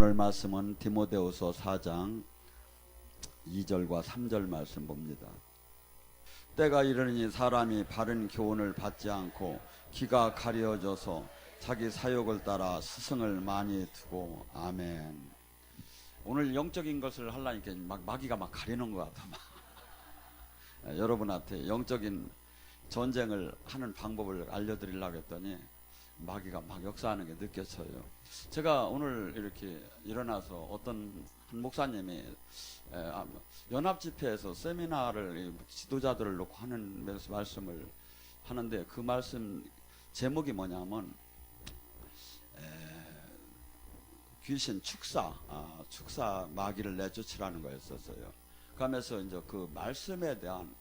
오늘 말씀은 디모데후서 4장 2절과 3절 말씀 봅니다. 때가 이르니 사람이 바른 교훈을 받지 않고 귀가 가려져서 자기 사욕을 따라 스승을 많이 두고 아멘. 오늘 영적인 것을 하려니까 막 마귀가 막 가리는 것 같아. 막. 여러분한테 영적인 전쟁을 하는 방법을 알려드리려고 했더니 마귀가 막 역사하는 게 느껴져요. 제가 오늘 이렇게 일어나서 어떤 한 목사님이 에, 아, 연합 집회에서 세미나를 이 지도자들을 놓고 하는 말씀을 하는데 그 말씀 제목이 뭐냐면 에, 귀신 축사 아, 축사 마귀를 내쫓으라는 거였었어요. 그러면서 이제 그 말씀에 대한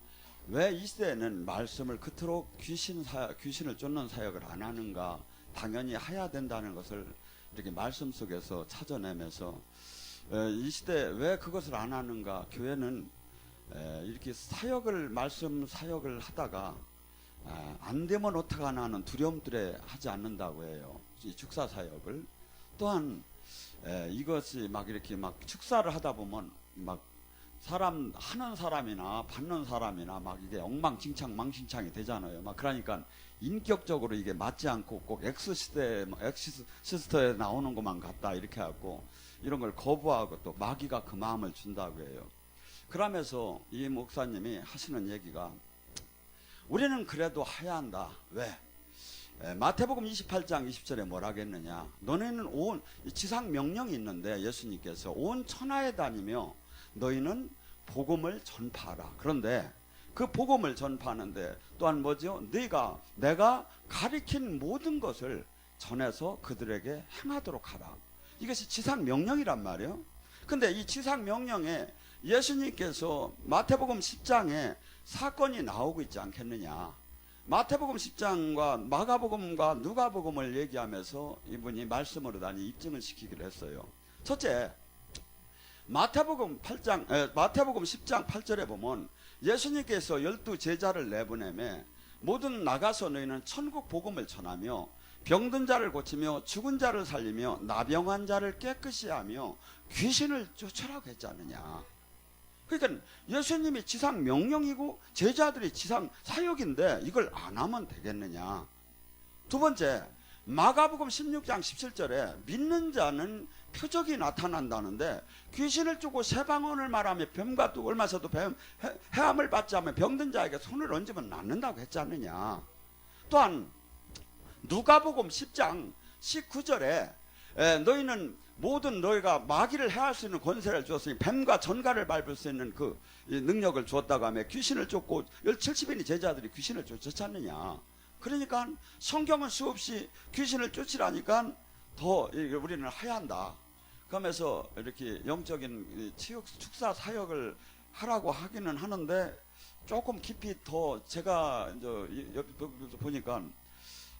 왜 이 시대에는 말씀을 그토록 귀신 사, 귀신을 쫓는 사역을 안 하는가 당연히 해야 된다는 것을 이렇게 말씀 속에서 찾아내면서 에, 이 시대 왜 그것을 안 하는가? 교회는 에, 이렇게 사역을 말씀 사역을 하다가 아, 안 되면 어떡하나 하는 두려움들에 하지 않는다고 해요. 이 축사 사역을. 또한 에, 이것이 막 이렇게 막 축사를 하다 보면 막 사람 하는 사람이나 받는 사람이나 막 이게 엉망진창 망신창이 되잖아요. 막 그러니까 인격적으로 이게 맞지 않고 꼭 엑스 시대 엑스 시스터에 나오는 것만 같다 이렇게 하고 이런 걸 거부하고 또 마귀가 그 마음을 준다고 해요. 그러면서 이 목사님이 하시는 얘기가 우리는 그래도 해야 한다. 왜? 에, 마태복음 28장 20절에 뭐라고 했느냐? 너네는 온 지상 명령이 있는데 예수님께서 온 천하에 다니며 너희는 복음을 전파하라. 그런데 그 복음을 전파하는데 또한 뭐죠? 네가 내가 가리킨 모든 것을 전해서 그들에게 행하도록 하라. 이것이 지상 명령이란 말이에요. 근데 이 지상 명령에 예수님께서 마태복음 10장에 사건이 나오고 있지 않겠느냐. 마태복음 10장과 마가복음과 누가복음을 얘기하면서 이분이 말씀으로 다니 입증을 시키기로 했어요. 첫째, 마태복음 8장, 에, 마태복음 10장 8절에 보면 예수님께서 열두 제자를 내보내매 모든 나가서 너희는 천국 복음을 전하며 병든 자를 고치며 죽은 자를 살리며 나병한 자를 깨끗이 하며 귀신을 쫓으라고 했지 않느냐. 그러니까 예수님이 지상 명령이고 제자들이 지상 사역인데 이걸 안 하면 되겠느냐. 두 번째, 마가복음 16장 17절에 믿는 자는 표적이 나타난다는데 귀신을 쫓고 세방언을 말하며 뱀과 또 얼마서도 뱀 해- 해함을 받지 않으면 병든 자에게 손을 얹으면 낫는다고 했지 않느냐. 또한 누가복음 10장 19절에 에, 너희는 모든 너희가 마귀를 해할 수 있는 권세를 주었으니 뱀과 전갈을 밟을 수 있는 그이 능력을 주었다고 하며 귀신을 쫓고 70인의 제자들이 귀신을 쫓았지 않느냐. 그러니까 성경은 수없이 귀신을 쫓으라니까 더 이- 우리는 해야 한다. 그러면서 이렇게 영적인 이 치유 축사 사역을 하라고 하기는 하는데 조금 깊이 더 제가 이제 보니까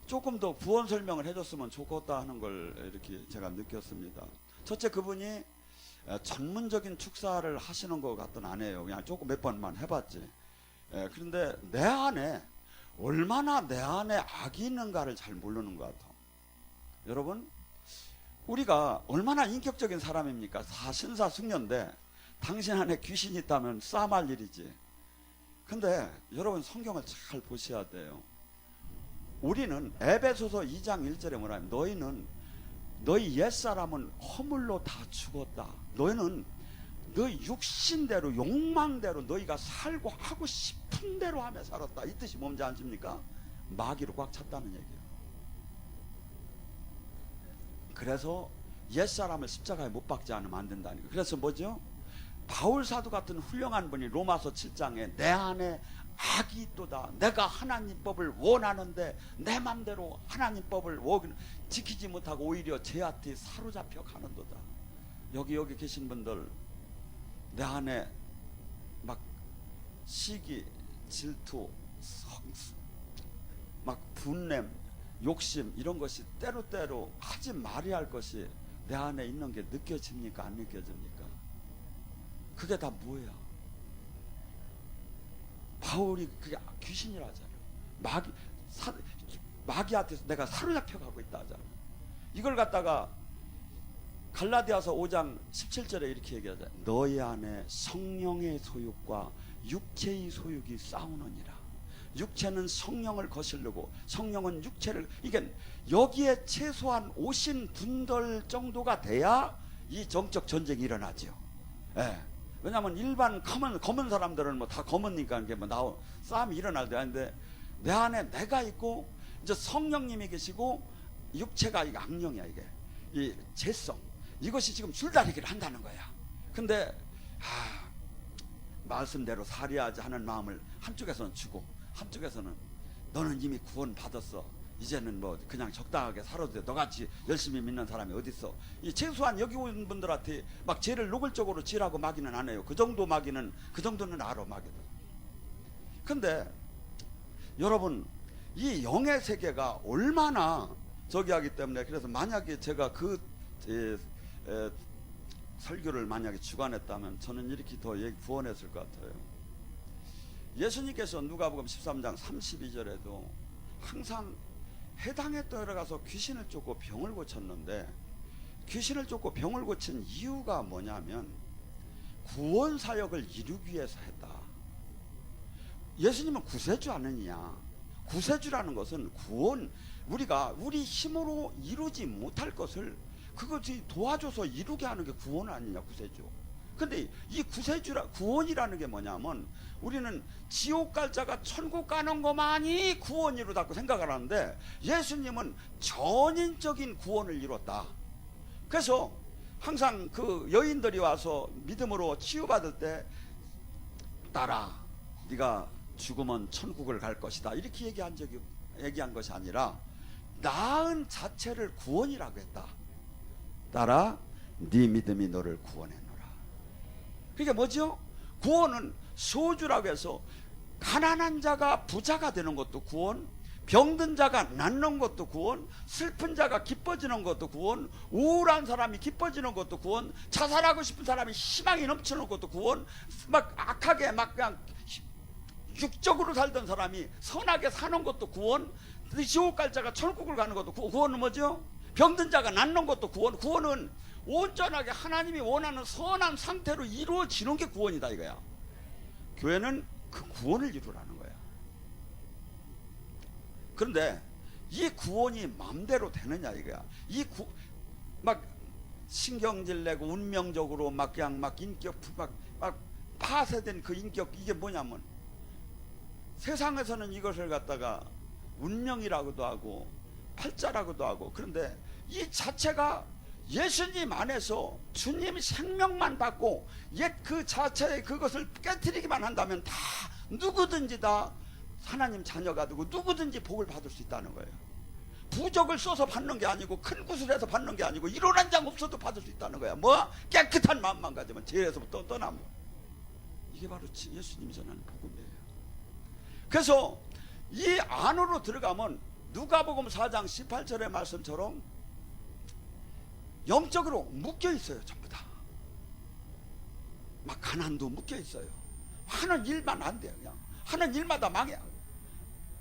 조금 더 부원 설명을 해줬으면 좋겠다 하는 걸 이렇게 제가 느꼈습니다. 첫째 그분이 에, 전문적인 축사를 하시는 것안 해요. 그냥 조금 몇 번만 해봤지. 에, 그런데 내 안에 얼마나 내 안에 악이 있는가를 잘 모르는 것 같아. 여러분, 우리가 얼마나 인격적인 사람입니까? 다 신사 숙녀인데 당신 안에 귀신이 있다면 싸움할 일이지. 근데 여러분 성경을 잘 보셔야 돼요. 우리는 에베소서 2장 1절에 뭐냐면 너희는 너희 옛사람은 허물로 다 죽었다. 너희는 너희 육신대로 욕망대로 너희가 살고 하고 싶은 대로 하며 살았다. 이 뜻이 뭔지 아십니까? 마귀로 꽉 찼다는 얘기예요. 그래서 옛사람을 십자가에 못 박지 않으면 안 된다니까. 그래서 뭐죠? 바울 사도 같은 훌륭한 분이 로마서 7장에 내 안에 악이 있도다. 내가 하나님 법을 원하는데 내 맘대로 하나님 법을 워- 지키지 못하고 오히려 제한테 사로잡혀 가는도다. 여기 여기 계신 분들 내 안에 막 시기, 질투, 성, 막 분냄, 욕심 이런 것이 때로때로 하지 말아야 할 것이 내 안에 있는 게 느껴집니까? 안 느껴집니까? 그게 다 뭐야? 바울이 그게 귀신이라잖아. 마귀 사, 마귀한테 내가 사로잡혀 가고 있다 하잖아. 이걸 갖다가 갈라디아서 5장 17절에 이렇게 얘기하죠. 너희 안에 성령의 소욕과 육체의 소욕이 싸우느니라. 육체는 성령을 거스르고 성령은 육체를 이게 여기에 최소한 오신 분들 정도가 돼야 이 정적 전쟁이 일어나죠. 예. 왜냐하면 일반 검은 검은 사람들은 뭐 다 검으니까 이게 뭐 나오 싸움이 일어날 때 하는데 내 안에 내가 있고 이제 성령님이 계시고 육체가 이게 악령이야 이게 이 재성 이것이 지금 줄다리기를 한다는 거야. 근데 아 말씀대로 살해하지 하는 마음을 한쪽에서는 주고 한쪽에서는 너는 이미 구원 받았어. 이제는 뭐 그냥 적당하게 살아도 돼. 너같이 열심히 믿는 사람이 어디 있어? 이 최소한 여기 온 분들한테 막 죄를 노골적으로 지라고 마기는 안 해요. 그 정도 마기는 그 정도는 알아 마기는. 근데 여러분 이 영의 세계가 얼마나 저기 하기 때문에 그래서 만약에 제가 그 에, 에, 설교를 만약에 주관했다면 저는 이렇게 더 구원했을 것 같아요. 예수님께서 누가복음 13장 32절에도 항상 해당에 들어가서 귀신을 쫓고 병을 고쳤는데 귀신을 쫓고 병을 고친 이유가 뭐냐면 구원 사역을 이루기 위해서 했다. 예수님은 구세주 아니냐? 구세주라는 것은 구원 우리가 우리 힘으로 이루지 못할 것을 그것이 도와줘서 이루게 하는 게 구원 아니냐 구세주. 근데 이 구세주라 구원이라는 게 뭐냐면 우리는 지옥 갈 자가 천국 가는 것만이 구원이로다고 생각을 하는데 예수님은 전인적인 구원을 이뤘다. 그래서 항상 그 여인들이 와서 믿음으로 치유받을 때 따라 네가 죽으면 천국을 갈 것이다 이렇게 얘기한 적이 얘기한 것이 아니라 나은 자체를 구원이라고 했다. 따라 네 믿음이 너를 구원했노라. 그게 뭐죠? 구원은 소주라고 해서 가난한 자가 부자가 되는 것도 구원, 병든 자가 낫는 것도 구원, 슬픈 자가 기뻐지는 것도 구원, 우울한 사람이 기뻐지는 것도 구원, 자살하고 싶은 사람이 희망이 넘치는 것도 구원, 막 악하게 막 그냥 육적으로 살던 사람이 선하게 사는 것도 구원, 지옥 갈 자가 천국을 가는 것도 구- 구원은 뭐죠? 병든 자가 낫는 것도 구원, 구원은 온전하게 하나님이 원하는 선한 상태로 이루어지는 게 구원이다 이거야. 교회는 그 구원을 이루라는 거야. 그런데 이 구원이 마음대로 되느냐 이거야. 이 구, 막 신경질 내고 운명적으로 막 그냥 막 인격 막, 막 파쇄된 그 인격 이게 뭐냐면 세상에서는 이것을 갖다가 운명이라고도 하고 팔자라고도 하고 그런데 이 자체가 예수님 안에서 주님 생명만 받고 옛 그 자체의 그것을 깨뜨리기만 한다면 다 누구든지 다 하나님 자녀가 되고 누구든지 복을 받을 수 있다는 거예요. 부적을 써서 받는 게 아니고 큰 구슬해서 받는 게 아니고 이론 한 장 없어도 받을 수 있다는 거야. 뭐 깨끗한 마음만 가지면 죄에서부터 떠나면 이게 바로 지- 예수님이 전하는 복음이에요. 그래서 이 안으로 들어가면 누가복음 4장 18절의 말씀처럼 영적으로 묶여 있어요, 전부 다. 막 가난도 묶여 있어요. 하는 일만 안 돼요, 그냥. 하는 일마다 망해.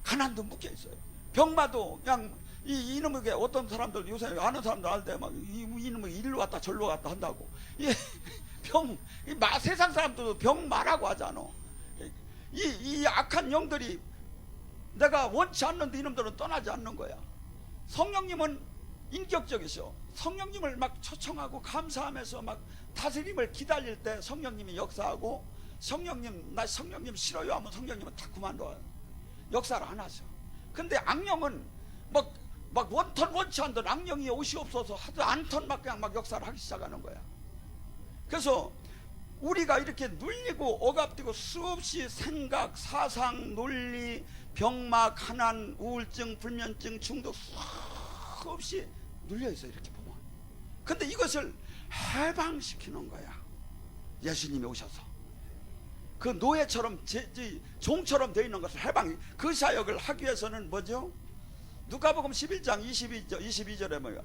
가난도 묶여 있어요. 병마도 그냥 이 이놈에게 어떤 사람들 요새 아는 사람들 알때 막 이, 이놈이 일로 왔다 절로 갔다 한다고. 이 병, 이 마, 세상 사람들도 병 마라고 하잖아. 이, 이 악한 영들이 내가 원치 않는데 이놈들은 떠나지 않는 거야. 성령님은 인격적이셔. 성령님을 막 초청하고 감사하면서 막 다스림을 기다릴 때 성령님이 역사하고 성령님 나 성령님 싫어요 하면 성령님은 다 그만둬요. 역사를 안 하셔. 근데 악령은 막, 막 원턴 원치 않던 악령이 옷이 없어서 하도 안턴 막 그냥 막 역사를 하기 시작하는 거야. 그래서 우리가 이렇게 눌리고 억압되고 수없이 생각, 사상, 논리, 병마, 가난, 우울증, 불면증, 중독 수없이 눌려 있어 이렇게. 근데 이것을 해방시키는 거야. 예수님이 오셔서. 그 노예처럼 제, 제, 종처럼 되어 있는 것을 해방 그 사역을 하기 위해서는 뭐죠? 누가복음 11장 22절 22절에 뭐야?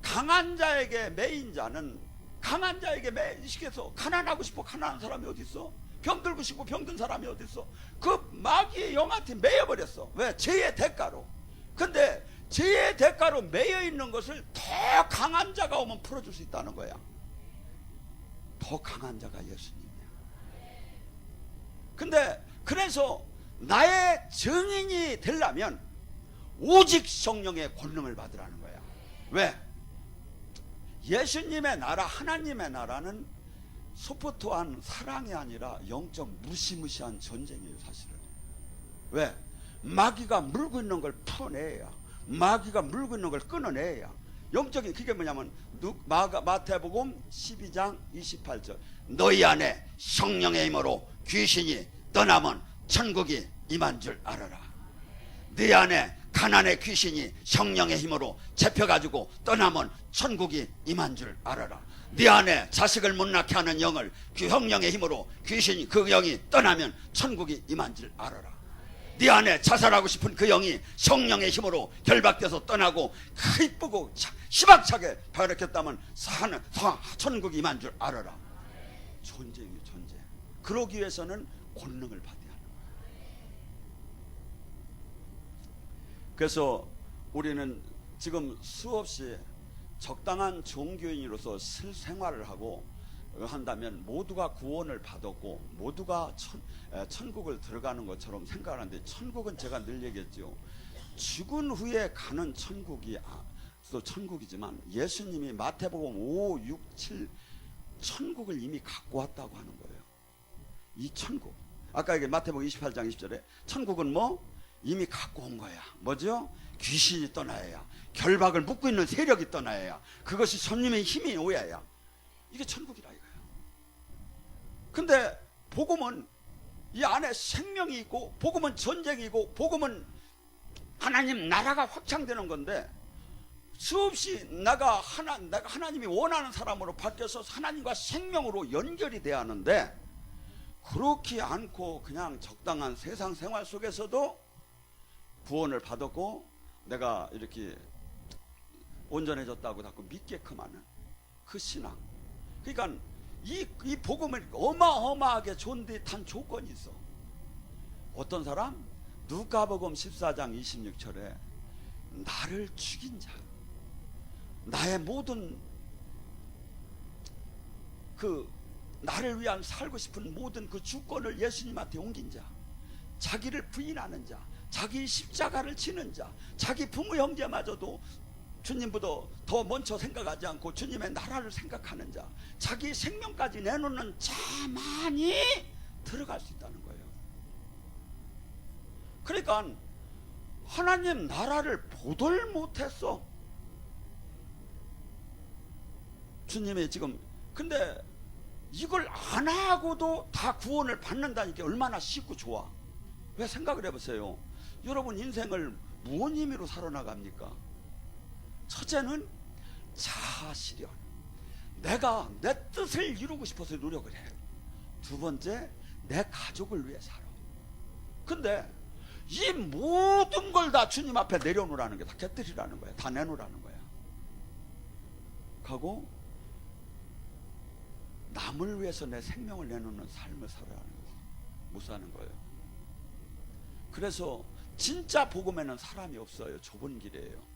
강한 자에게 매인 자는 강한 자에게 매이시켜서 가난하고 싶어 가난한 사람이 어디 있어? 병들고 싶고 병든 사람이 어디 있어? 그 마귀의 영한테 매여 버렸어. 왜? 죄의 대가로. 근데 죄의 대가로 매여 있는 것을 더 강한 자가 오면 풀어줄 수 있다는 거야. 더 강한 자가 예수님이야. 근데 그래서 나의 증인이 되려면 오직 성령의 권능을 받으라는 거야. 왜? 예수님의 나라, 하나님의 나라는 소프트한 사랑이 아니라 영적 무시무시한 전쟁이에요, 사실은. 왜? 마귀가 물고 있는 걸 풀어내야. 마귀가 물고 있는 걸 끊어내야. 영적인 그게 뭐냐면 마태복음 12장 28절 너희 안에 성령의 힘으로 귀신이 떠나면 천국이 임한 줄 알아라. 네 안에 가난의 귀신이 성령의 힘으로 잡혀가지고 떠나면 천국이 임한 줄 알아라. 네 안에 자식을 못 낳게 하는 영을 그 성령의 힘으로 귀신이 그 영이 떠나면 천국이 임한 줄 알아라. 네 안에 자살하고 싶은 그 영이 성령의 힘으로 결박돼서 떠나고 차- 희박차게 발악했다면 사는 사- 천국이 임한 줄 알아라. 존재이요 존재. 그러기 위해서는 권능을 받아야 하는 거예요. 그래서 우리는 지금 수없이 적당한 종교인으로서 실생활을 하고 한다면 모두가 구원을 받았고 모두가 천, 에, 천국을 들어가는 것처럼 생각하는데 천국은 제가 늘 얘기했죠. 죽은 후에 가는 천국이 아, 또 천국이지만 예수님이 마태복음 5, 6, 7 천국을 이미 갖고 왔다고 하는 거예요. 이 천국. 아까 이게 마태복음 28장 20절에 천국은 뭐 이미 갖고 온 거야. 뭐죠? 귀신이 떠나야. 결박을 묶고 있는 세력이 떠나야. 그것이 손님의 힘이 오야야. 이게 천국이라. 근데 복음은 이 안에 생명이 있고 복음은 전쟁이고 복음은 하나님 나라가 확장되는 건데 수없이 내가 하나 내가 하나님이 원하는 사람으로 바뀌어서 하나님과 생명으로 연결이 돼야 하는데 그렇지 않고 그냥 적당한 세상 생활 속에서도 구원을 받았고 내가 이렇게 온전해졌다고 자꾸 믿게끔 하는 그 신앙. 그러니까 이, 이 복음을 어마어마하게 존재한 조건이 있어. 어떤 사람? 누가복음 14장 26절에 나를 죽인 자, 나의 모든 그 나를 위한 살고 싶은 모든 그 주권을 예수님한테 옮긴 자, 자기를 부인하는 자, 자기 십자가를 지는 자, 자기 부모 형제마저도 주님보다 더 먼저 생각하지 않고 주님의 나라를 생각하는 자, 자기 생명까지 내놓는 자만이 들어갈 수 있다는 거예요. 그러니까 하나님 나라를 보들 못했어. 주님이 지금 근데 이걸 안 하고도 다 구원을 받는다니까 얼마나 쉽고 좋아. 왜 생각을 해보세요. 여러분 인생을 무슨 의미로 살아나갑니까? 첫째는 자아실현. 내가 내 뜻을 이루고 싶어서 노력을 해. 두 번째, 내 가족을 위해 살아. 근데 이 모든 걸 다 주님 앞에 내려놓으라는 게 다 깨뜨리라는 거야. 다 내놓으라는 거야. 가고 남을 위해서 내 생명을 내놓는 삶을 살아라는 거지. 못 사는 거예요. 그래서 진짜 복음에는 사람이 없어요. 좁은 길이에요.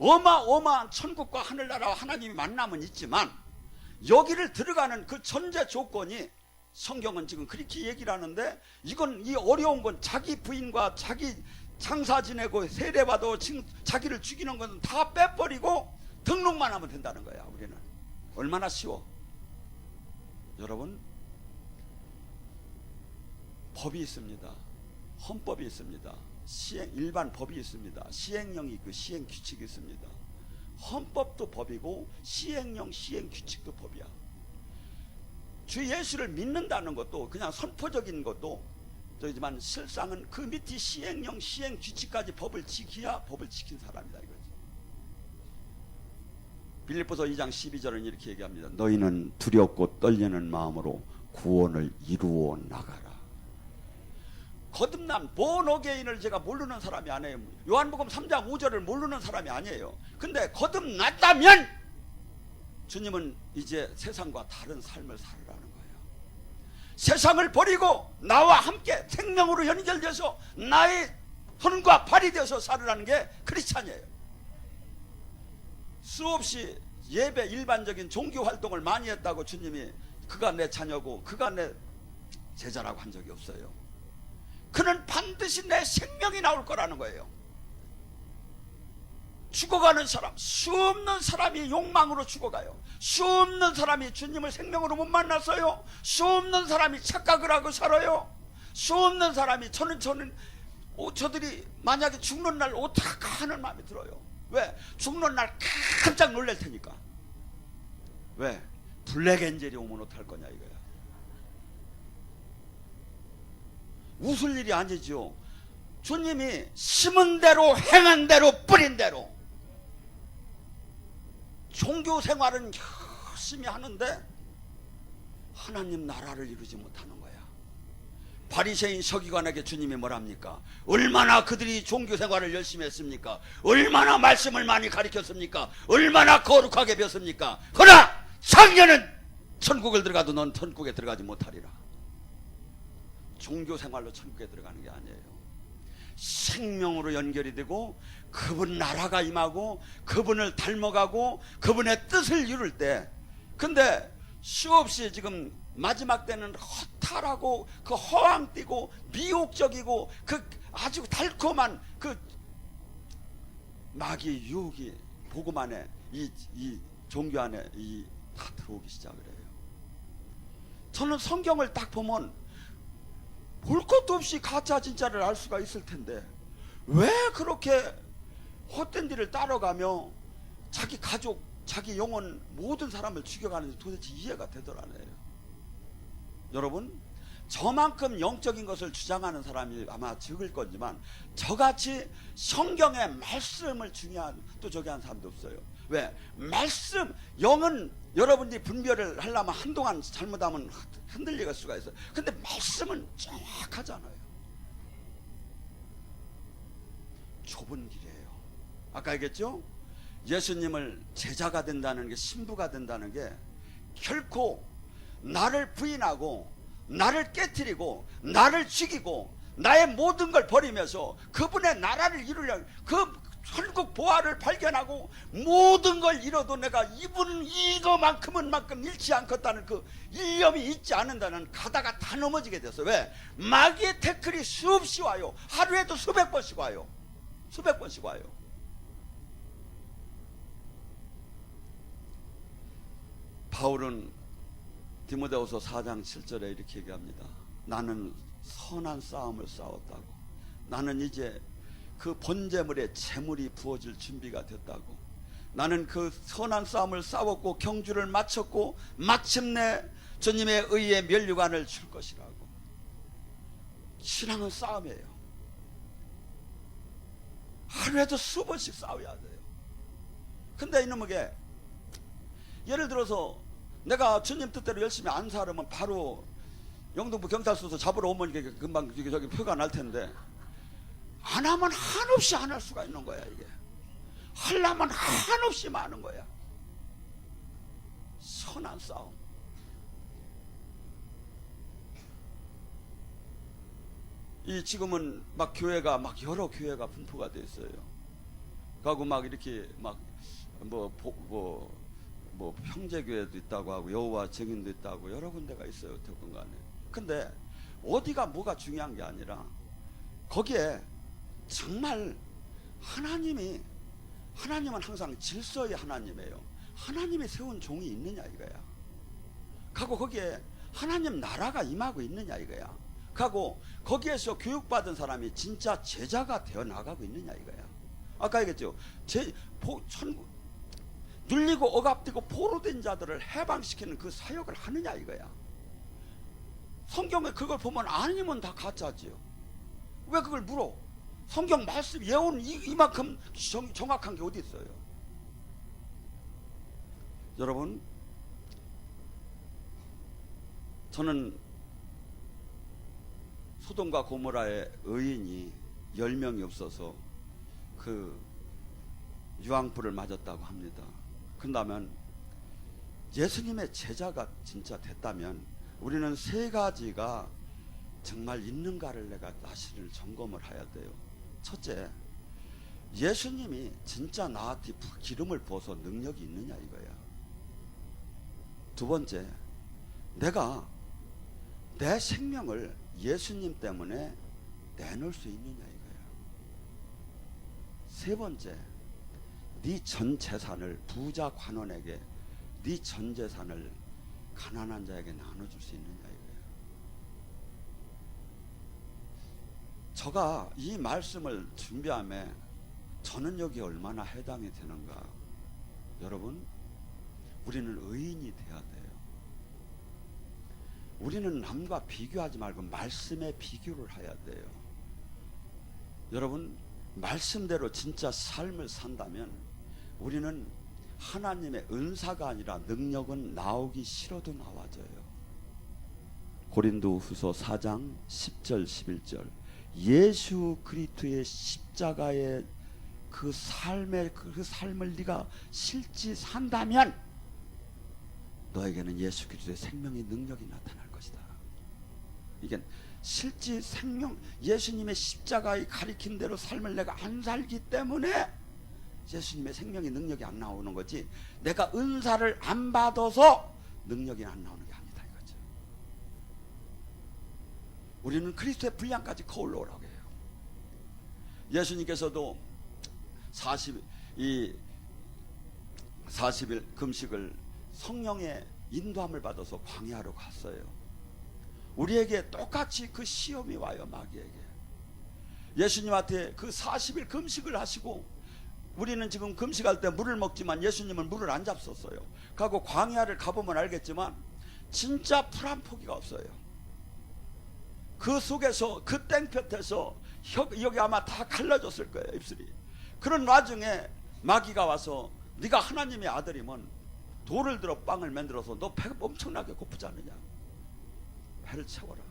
어마어마한 천국과 하늘나라와 하나님이 만남은 있지만 여기를 들어가는 그 전제 조건이 성경은 지금 그렇게 얘기를 하는데 이건 이 어려운 건 자기 부인과 자기 장사 지내고 세례받아 진- 자기를 죽이는 건 다 빼버리고 등록만 하면 된다는 거야 우리는. 얼마나 쉬워? 여러분 법이 있습니다. 헌법이 있습니다 시행 일반 법이 있습니다 시행령이 그 시행 규칙이 있습니다 헌법도 법이고 시행령 시행 규칙도 법이야 주 예수를 믿는다는 것도 그냥 선포적인 것도 저지만 실상은 그 밑에 시행령 시행 규칙까지 법을 지켜야 법을 지킨 사람이다 이거지. 빌립보서 2장 12절은 이렇게 얘기합니다. 너희는 두렵고 떨리는 마음으로 구원을 이루어 나가라. 거듭난 본어게인을 제가 모르는 사람이 아니에요. 요한복음 3장 5절을 모르는 사람이 아니에요. 근데 거듭났다면 주님은 이제 세상과 다른 삶을 살으라는 거예요. 세상을 버리고 나와 함께 생명으로 연결돼서 나의 손과 발이 되어서 살으라는 게 크리스찬이에요. 수없이 예배 일반적인 종교 활동을 많이 했다고 주님이 그가 내 자녀고 그가 내 제자라고 한 적이 없어요. 그는 반드시 내 생명이 나올 거라는 거예요. 죽어가는 사람, 수없는 사람이 욕망으로 죽어가요. 수없는 사람이 주님을 생명으로 못 만났어요. 수없는 사람이 착각을 하고 살아요. 수없는 사람이 저는 저는 오, 저들이 만약에 죽는 날 어떡할까 하는 마음이 들어요. 왜? 죽는 날 깜짝 놀랄 테니까. 왜? 블랙 엔젤이 오면 어떡할 거냐 이거야. 웃을 일이 아니죠. 주님이 심은 대로 행한 대로 뿌린 대로 종교 생활은 열심히 하는데 하나님 나라를 이루지 못하는 거야. 바리새인 서기관에게 주님이 뭐랍니까? 얼마나 그들이 종교 생활을 열심히 했습니까? 얼마나 말씀을 많이 가르쳤습니까? 얼마나 거룩하게 배웠습니까? 그러나 작년은 천국을 들어가도 넌 천국에 들어가지 못하리라. 종교 생활로 천국에 들어가는 게 아니에요. 생명으로 연결이 되고 그분 나라가 임하고 그분을 닮아가고 그분의 뜻을 이룰 때 근데 수없이 지금 마지막 때는 허탈하고 그 허황 띠고 미혹적이고 그 아주 달콤한 그 마귀의 유혹이 복음 안에 이, 이 종교 안에 이 다 들어오기 시작을 해요. 저는 성경을 딱 보면 볼 것도 없이 가짜 진짜를 알 수가 있을 텐데 왜 그렇게 헛된 일을 따라가며 자기 가족, 자기 영혼 모든 사람을 죽여가는지 도대체 이해가 되더라네요. 여러분 저만큼 영적인 것을 주장하는 사람이 아마 적을 거지만 저같이 성경의 말씀을 중요한 또 저기 한 사람도 없어요. 왜? 말씀 영은 여러분들이 분별을 하려면 한동안 잘못하면 흔들릴 수가 있어요. 근데 말씀은 정확하잖아요. 좁은 길이에요. 아까 얘기했죠? 예수님을 제자가 된다는 게 신부가 된다는 게 결코 나를 부인하고 나를 깨뜨리고 나를 죽이고 나의 모든 걸 버리면서 그분의 나라를 이루려는 그 천국 보화를 발견하고 모든 걸 잃어도 내가 이분은 이거만큼은 만큼 잃지 않겠다는 그 일념이 있지 않는다는 가다가 다 넘어지게 됐어. 왜? 마귀의 태클이 수없이 와요. 하루에도 수백 번씩 와요. 수백 번씩 와요. 바울은 디모데후서 4장 7절에 이렇게 얘기합니다. 나는 선한 싸움을 싸웠다고. 나는 이제 그 번제물에 재물이 부어질 준비가 됐다고. 나는 그 선한 싸움을 싸웠고 경주를 마쳤고 마침내 주님의 의의 면류관을 줄 것이라고. 신앙은 싸움이에요. 하루에도 수번씩 싸워야 돼요. 근데 이놈에게 예를 들어서 내가 주님 뜻대로 열심히 안 살으면 바로 영등포 경찰서에서 잡으러 오면 금방 저기 표가 날 텐데 안 하면 한없이 안 할 수가 있는 거야 이게. 하려면 한없이 많은 거야. 선한 싸움. 이 지금은 막 교회가 막 여러 교회가 분포가 돼 있어요. 가고 막 이렇게 막뭐 뭐, 뭐 형제교회도 있다고 하고 여호와 증인도 있다고 여러 군데가 있어요 어떻건 간에. 근데 어디가 뭐가 중요한 게 아니라 거기에 정말 하나님이 하나님은 항상 질서의 하나님이에요 하나님이 세운 종이 있느냐 이거야 가고 거기에 하나님 나라가 임하고 있느냐 이거야 가고 거기에서 교육받은 사람이 진짜 제자가 되어 나가고 있느냐 이거야 아까 얘기했죠 제, 보, 천국 눌리고 억압되고 포로된 자들을 해방시키는 그 사역을 하느냐 이거야. 성경에 그걸 보면 아니면 다 가짜지요. 왜 그걸 물어? 성경 말씀 예언 이, 이만큼 정, 정확한 게 어디 있어요? 여러분, 저는 소돔과 고모라의 의인이 10명이 없어서 그 유황불을 맞았다고 합니다. 그런다면 예수님의 제자가 진짜 됐다면 우리는 세 가지가 정말 있는가를 내가 자신을 점검을 해야 돼요. 첫째, 예수님이 진짜 나한테 부- 기름을 부어서 능력이 있느냐 이거야. 두 번째, 내가 내 생명을 예수님 때문에 내놓을 수 있느냐 이거야. 세 번째, 네 전 재산을 부자 관원에게 네 전 재산을 가난한 자에게 나눠줄 수 있느냐 저가 이 말씀을 준비함에 저는 여기 얼마나 해당이 되는가? 여러분, 우리는 의인이 돼야 돼요. 우리는 남과 비교하지 말고 말씀에 비교를 해야 돼요. 여러분, 말씀대로 진짜 삶을 산다면 우리는 하나님의 은사가 아니라 능력은 나오기 싫어도 나와져요. 고린도 후서 4장 10절 11절 예수 그리스도의 십자가의 그 삶의 그 삶을 네가 실지 산다면 너에게는 예수 그리스도의 생명의 능력이 나타날 것이다. 이게 실지 생명 예수님의 십자가의 가리킨 대로 삶을 내가 안 살기 때문에 예수님의 생명의 능력이 안 나오는 거지 내가 은사를 안 받아서 능력이 안 나오는 게 아니다 이거죠. 우리는 그리스도의 분량까지 거울러 오라고 해요. 예수님께서도 40, 이 40일 금식을 성령의 인도함을 받아서 광야로 갔어요. 우리에게 똑같이 그 시험이 와요, 마귀에게. 예수님한테 그 40일 금식을 하시고 우리는 지금 금식할 때 물을 먹지만 예수님은 물을 안 잡섰어요. 가고 광야를 가보면 알겠지만 진짜 풀 한 포기가 없어요. 그 속에서 그 땡볕에서 혀- 여기 아마 다 갈라졌을 거예요 입술이. 그런 와중에 마귀가 와서 네가 하나님의 아들이면 돌을 들어 빵을 만들어서 너 배가 엄청나게 고프지 않느냐? 배를 채워라.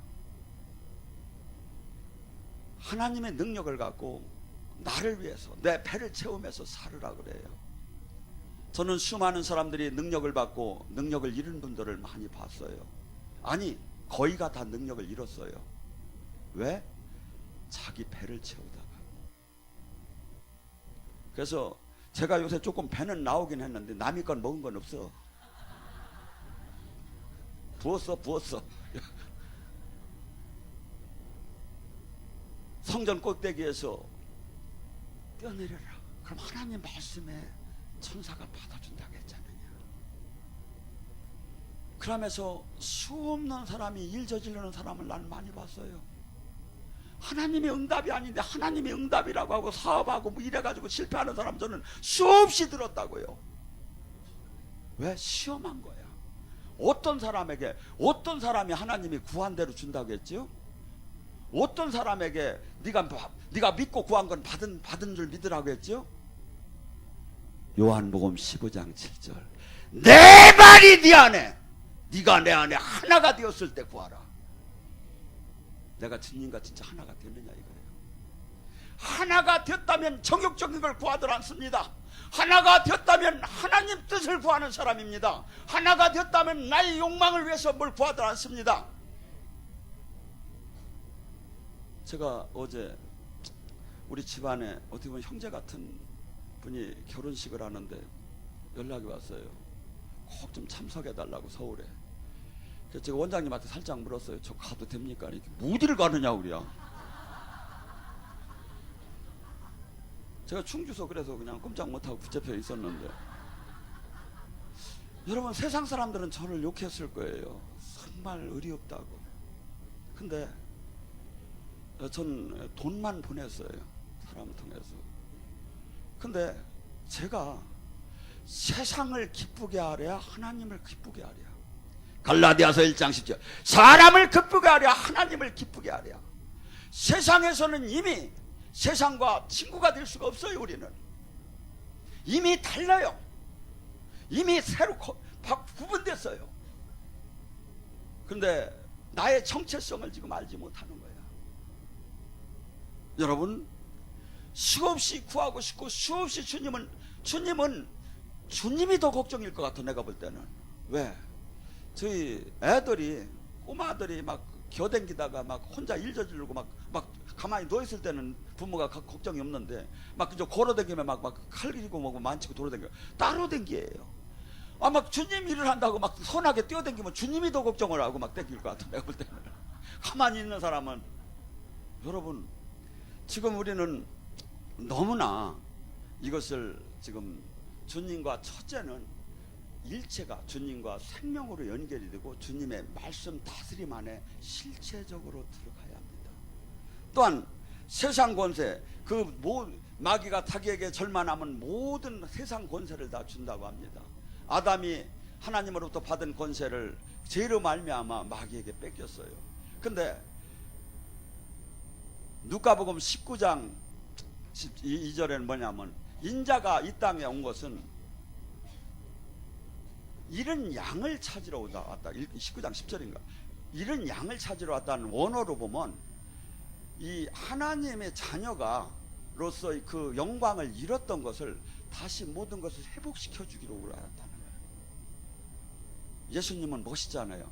하나님의 능력을 갖고 나를 위해서 내 배를 채우면서 살으라 그래요. 저는 수많은 사람들이 능력을 받고 능력을 잃은 분들을 많이 봤어요. 아니 거의가 다 능력을 잃었어요. 왜? 자기 배를 채우다가. 그래서 제가 요새 조금 배는 나오긴 했는데 남의 건 먹은 건 없어. 부었어, 부었어. 성전 꼭대기에서 뛰어내려라. 그럼 하나님 말씀에 천사가 받아준다고 했잖아요. 그러면서 수없는 사람이 일 저지르는 사람을 난 많이 봤어요. 하나님의 응답이 아닌데 하나님의 응답이라고 하고 사업하고 뭐 이래가지고 실패하는 사람 저는 수없이 들었다고요. 왜? 시험한 거야. 어떤 사람에게 어떤 사람이 하나님이 구한 대로 준다고 했죠? 어떤 사람에게 네가 바- 네가 믿고 구한 건 받은 받은 줄 믿으라고 했죠? 요한복음 15장 7절. 내 말이 네 안에 네가 내 안에 하나가 되었을 때 구하라. 내가 주님과 진짜 하나가 됐느냐 이거예요. 하나가 됐다면 정욕적인 걸 구하들 않습니다. 하나가 됐다면 하나님 뜻을 구하는 사람입니다. 하나가 됐다면 나의 욕망을 위해서 뭘 구하들 않습니다. 제가 어제 우리 집안에 어떻게 보면 형제 같은 분이 결혼식을 하는데 연락이 왔어요. 꼭 좀 참석해 달라고 서울에. 제가 원장님한테 살짝 물었어요. 저 가도 됩니까? 이렇게 어디를 가느냐 우리야. 제가 충주서 그래서 그냥 꼼짝 못하고 붙잡혀 있었는데 여러분 세상 사람들은 저를 욕했을 거예요. 정말 의리 없다고. 근데 전 돈만 보냈어요. 사람 통해서. 근데 제가 세상을 기쁘게 하랴 하나님을 기쁘게 하랴. 갈라디아서 1장 10절. 사람을 기쁘게 하랴 하나님을 기쁘게 하랴. 세상에서는 이미 세상과 친구가 될 수가 없어요, 우리는. 이미 달라요. 이미 새로 구분됐어요. 근데 나의 정체성을 지금 알지 못하는 거야. 여러분, 수없이 구하고 싶고 수없이 주님은 주님은 주님이 더 걱정일 것 같아 내가 볼 때는 왜 저희 애들이 꼬마들이 막 겨댕기다가 막 혼자 일 저지르고 막 막 가만히 누워 있을 때는 부모가 가- 걱정이 없는데 막 그저 걸어다니면 막 막칼 들고 뭐고 만지고 돌아다니고 따로 댕기예요. 아 막 주님 일을 한다고 막 선하게 뛰어댕기면 주님이 더 걱정을 하고 막 댕길 것 같아 내가 볼 때는. 가만히 있는 사람은. 여러분 지금 우리는 너무나 이것을 지금 주님과 첫째는 일체가 주님과 생명으로 연결이 되고 주님의 말씀 다스림 안에 실체적으로 들어가야 합니다. 또한 세상 권세 그 모, 마귀가 자기에게 절만하면 모든 세상 권세를 다 준다고 합니다. 아담이 하나님으로부터 받은 권세를 죄로 말미암아 마귀에게 뺏겼어요. 근데 누가복음 19장 2절에는 뭐냐면 인자가 이 땅에 온 것은 이런 양을 찾으러 오다 왔다. 19장 10절인가. 이런 양을 찾으러 왔다는 원어로 보면 이 하나님의 자녀가 로서의 그 영광을 잃었던 것을 다시 모든 것을 회복시켜 주기로 왔다는 거예요. 예수님은 멋있잖아요.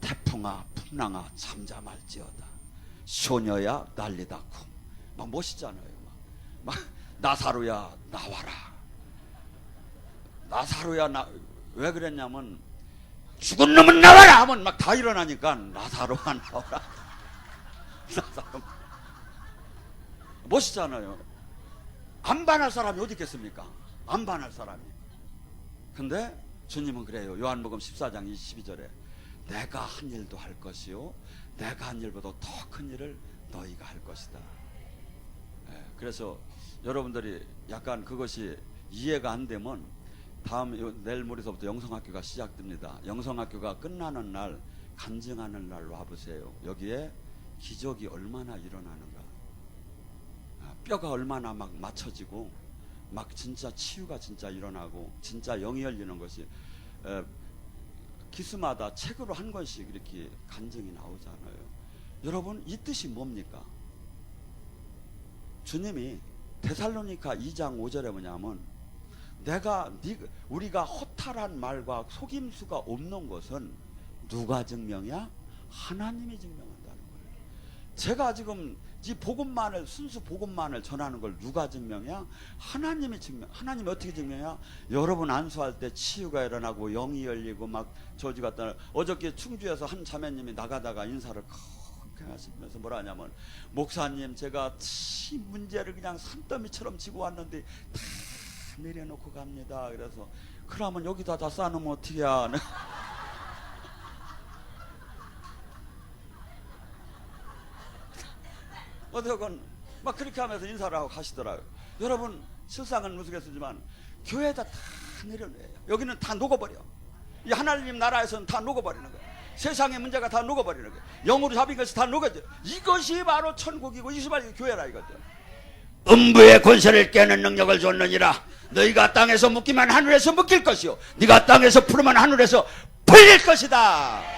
태풍아 풍랑아 잠잠할지어다. 소녀야 난리다 쿵. 막 멋있잖아요. 막, 막 나사로야 나와라. 나사로야 나 왜 그랬냐면 죽은 놈은 나와라 하면 막 다 일어나니까 나사로가 나와라. 나사로 멋있잖아요. 안 반할 사람이 어디 있겠습니까? 안 반할 사람이. 근데 주님은 그래요. 요한복음 14장 22절에 내가 한 일도 할 것이요 내가 한 일보다 더 큰 일을 너희가 할 것이다. 예, 그래서 여러분들이 약간 그것이 이해가 안 되면 다음 요- 내일 모레서부터 영성학교가 시작됩니다. 영성학교가 끝나는 날 간증하는 날 와보세요. 여기에 기적이 얼마나 일어나는가. 아, 뼈가 얼마나 막 맞춰지고 막 진짜 치유가 진짜 일어나고 진짜 영이 열리는 것이 에, 기수마다 책으로 한 권씩 이렇게 간증이 나오잖아요. 여러분 이 뜻이 뭡니까? 주님이 데살로니카 2장 5절에 뭐냐면 내가 네, 우리가 허탈한 말과 속임수가 없는 것은 누가 증명이야? 하나님이 증명한다는 거예요. 제가 지금 이 복음만을 순수 복음만을 전하는 걸 누가 증명이야? 하나님이 증명. 하나님이 어떻게 증명이야? 여러분 안수할 때 치유가 일어나고 영이 열리고 막 저지 같다. 어저께 충주에서 한 자매님이 나가다가 인사를 크게 하시면서 뭐라 하냐면 목사님 제가 치 문제를 그냥 산더미처럼 지고 왔는데 다 내려놓고 갑니다. 그래서 그러면 여기다 다 쌓으면 어떻게 하냐? 어떻건 막 그렇게 하면서 인사를 하고 가시더라고요. 여러분 실상은 무색했지만 교회에다 다 내려놔요. 여기는 다 녹아버려. 이 하나님 나라에서는 다 녹아버리는 거예요. 세상의 문제가 다 녹아버리는 거예요. 영으로 잡힌 것이 다 녹아져. 이것이 바로 천국이고 이것이 바로 교회라 이거죠. 음부의 권세를 깨는 능력을 줬느니라. 너희가 땅에서 묶기만 하늘에서 묶일 것이요. 네가 땅에서 풀으면 하늘에서 풀릴 것이다.